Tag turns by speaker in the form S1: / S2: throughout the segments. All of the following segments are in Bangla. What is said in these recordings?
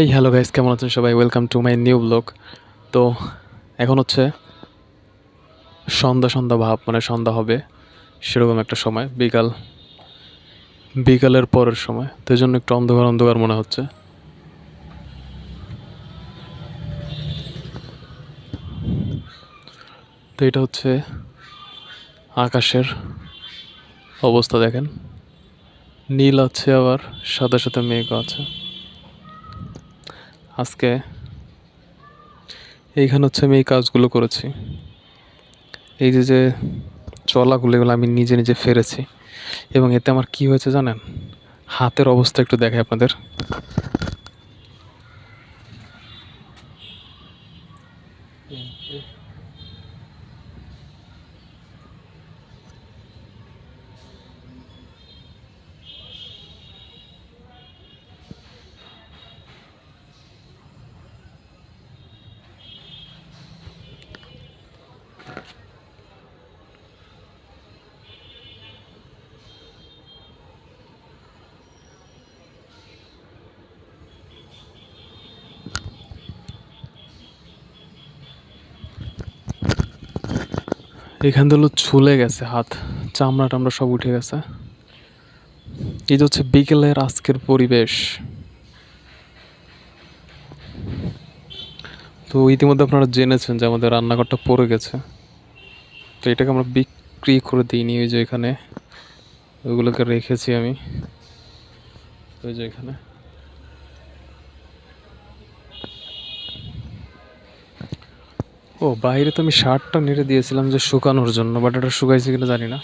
S1: এই হ্যালো গাইস কেমন আছেন সবাই? Welcome to my new vlog তো এখন হচ্ছে সন্ধ্যা সন্ধ্যা ভাব মানে সন্ধ্যা হবে সেরকম একটা সময়, বিকাল, বিকালের পরের সময়। তো জন্য একটু অন্ধকার অন্ধকার মনে হচ্ছে। তো এটা হচ্ছে আকাশের অবস্থা দেখেন। নীল আছে আবার সাদা সাথে মেঘও আছে। আজকে এইখানে হচ্ছে আমি এই কাজগুলো করেছি। এই যে যে চলাগুলো এগুলো আমি নিজে নিজে ফেরেছি এবং এতে আমার কি হয়েছে জানেন? হাতের অবস্থা একটু দেখাই আপনাদের। এখান থেকে ছুলে গেছে হাত, চামড়া টামড়া সব উঠে গেছে। এই যে হচ্ছে বিকেলের আজকের পরিবেশ। তো ইতিমধ্যে আপনারা জেনেছেন যে আমাদের রান্নাঘরটা পড়ে গেছে। তো এটাকে আমরা বিক্রি করে দিইনি ওই যে এখানে। ওইগুলোকে রেখেছি আমি। ওই যে এখানে। ও, বাইরে তো আমি শার্টটা নেড়ে দিয়েছিলাম যে শুকানোর জন্য বাট এটা শুকাইছে কিনা জানি না।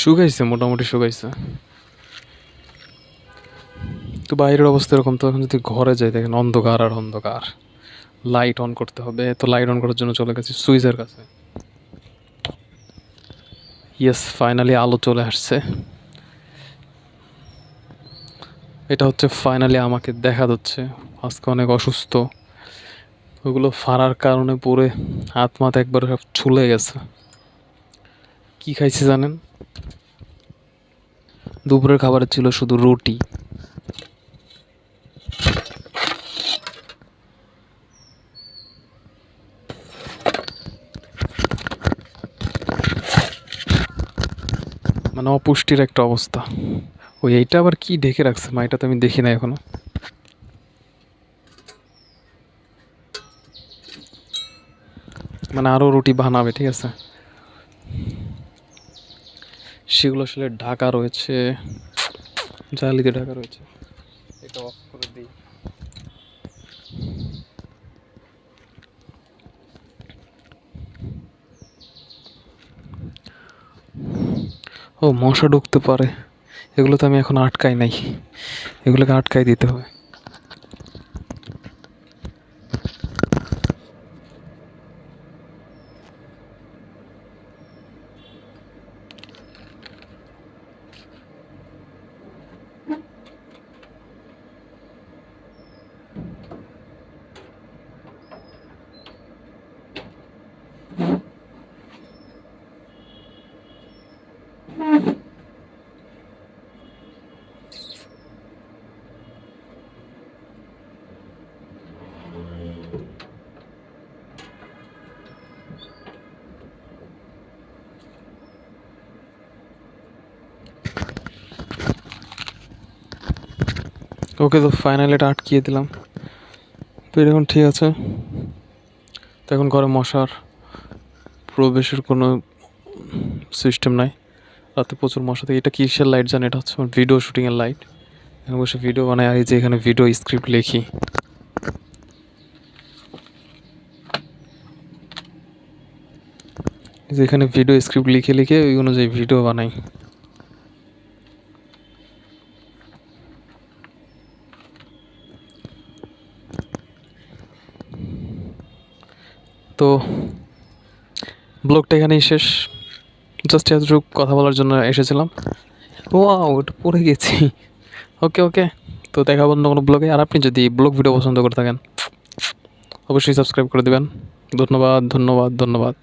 S1: শুকাইছে, মোটামুটি শুকাইছে। তো বাইরের অবস্থা এরকম তো, এখন যদি ঘরে যাই, দেখেন অন্ধকার আর অন্ধকার। লাইট অন করতে হবে, তো লাইট অন করার জন্য চলে গেছি সুইচের কাছে। ইয়েস ফাইনালি আলো চলে আসছে। এটা হচ্ছে ফাইনালি আমাকে দেখা যাচ্ছে। আজকে অনেক অসুস্থ। ওগুলো ফাড়ার কারণে পরে হাত মাথা একবার সব ছুলে গেছে। কি খাইছি জানেন? দুপুরের খাবার ছিল শুধু রুটি। মানে অপুষ্টির একটা অবস্থা। ওই এইটা আবার কি ঢেকে রাখছে মা? এটা তো আমি দেখি না এখনও। মানে আরও রুটি বানাবে, ঠিক আছে? সেগুলো আসলে ঢাকা রয়েছে। জালিতে ঢাকা রয়েছে। এটা অফ করে দিই। ও, মশা ঢুকতে পারে। এগুলো তো আমি এখন আটকাই নাই। এগুলোকে আটকাই দিতে হবে। ওকে তো ফাইনালি এটা আটকিয়ে দিলাম। তো এখন ঠিক আছে। তো এখন ঘরে মশার প্রবেশের কোনো সিস্টেম নাই। রাতে প্রচুর মশা থাকে। এটা কিসের লাইট জানে? এটা হচ্ছে আমার ভিডিও শুটিংয়ের লাইট এখানে বসে ভিডিও বানাই। এই যে এখানে ভিডিও স্ক্রিপ্ট লিখি। এই যে এখানে ভিডিও স্ক্রিপ্ট লিখে লিখে ওই অনুযায়ী ভিডিও বানাই। তো ব্লগটা এখানেই শেষ। জাস্ট এতটুকু কথা বলার জন্য এসেছিলাম। ও আউট পড়ে গেছি। ওকে ওকে তো দেখা বন্ধ কোনো ব্লগে। আর আপনি যদি ব্লগ ভিডিও পছন্দ করে থাকেন, অবশ্যই সাবস্ক্রাইব করে দেবেন। ধন্যবাদ ধন্যবাদ ধন্যবাদ।